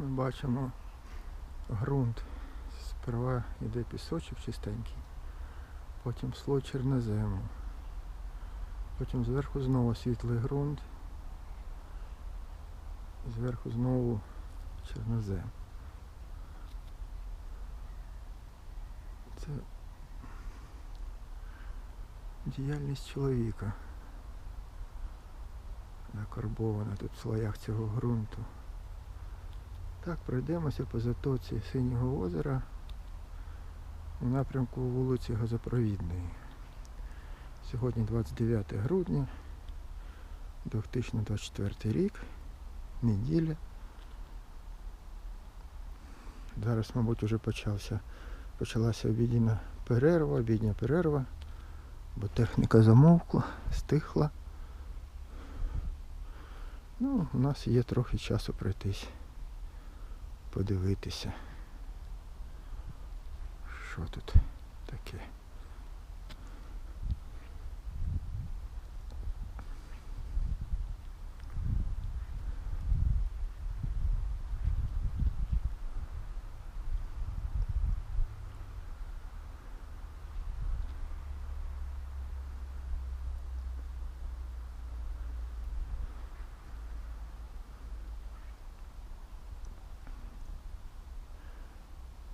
ми бачимо ґрунт. Сперва йде пісочок чистенький, потім слой чорнозему. Потім зверху знову світлий ґрунт. Зверху знову чорнозем. Це діяльність чоловіка. Закарбована тут в слоях цього ґрунту. Так, пройдемося по затоці Синього озера у напрямку вулиці Газопровідної. Сьогодні 29 грудня 2024 рік, неділя. Зараз, мабуть, вже почався, почалася обідня перерва, обідня перерва, бо техніка замовкла, стихла. Ну, у нас є трохи часу пройтись, подивитися. Що тут таке?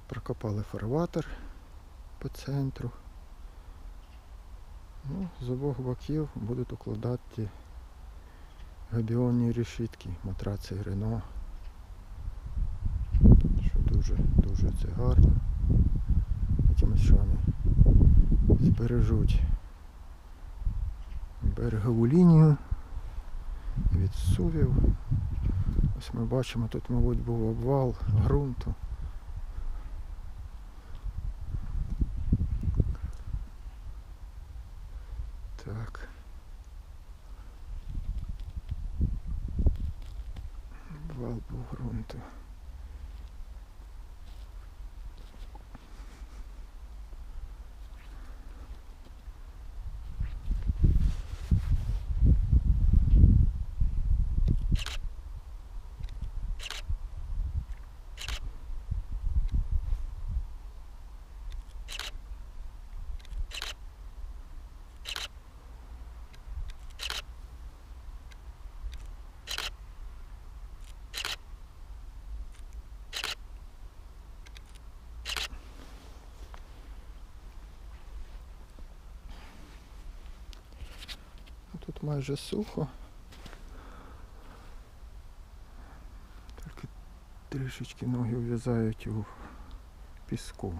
Прокопали фарватер по центру. Ну, з обох боків будуть укладати габіонні решітки, матраци Рено. Що дуже, дуже це гарно. Якимось що вони збережуть берегову лінію від сувів. Ось ми бачимо, тут, мабуть, був обвал ґрунту. Так. Вал був ґрунту. Майже сухо. Тільки трішечки ноги в'язають у піску.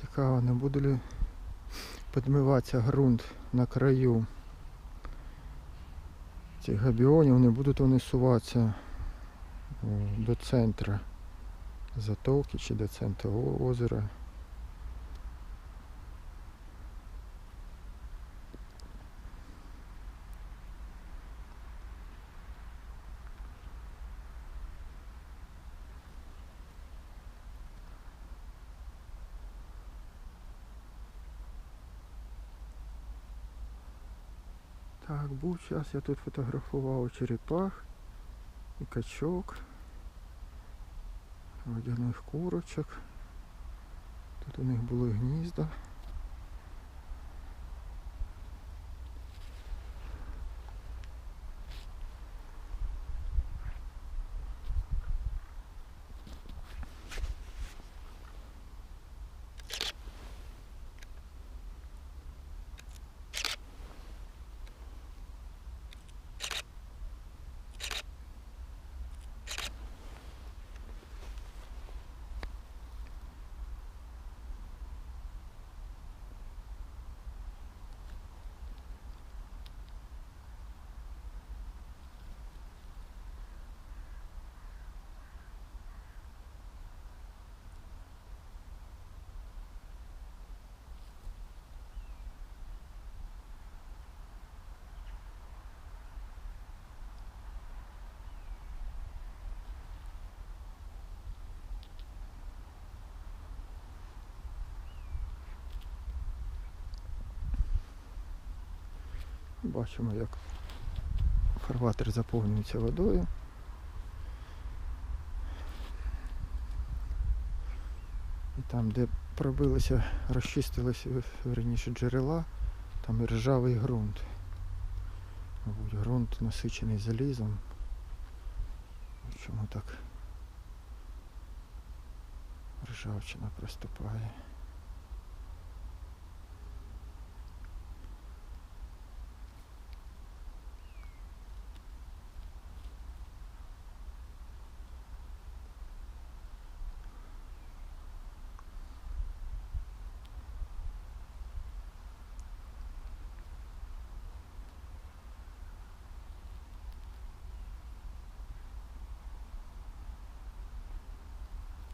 Цікаво, не буде ли підмиватися ґрунт на краю цих габіонів, не будуть вони суватися до центра затоки чи до центру озера. Так, був час, я тут фотографував черепах і качок, водяних курочок. Тут у них були гнізда. Бачимо, як фарватер заповнюється водою. І там, де пробилися, розчистилися верніше джерела, там і ржавий ґрунт. Мабуть, ґрунт насичений залізом. Чому так ржавчина приступає?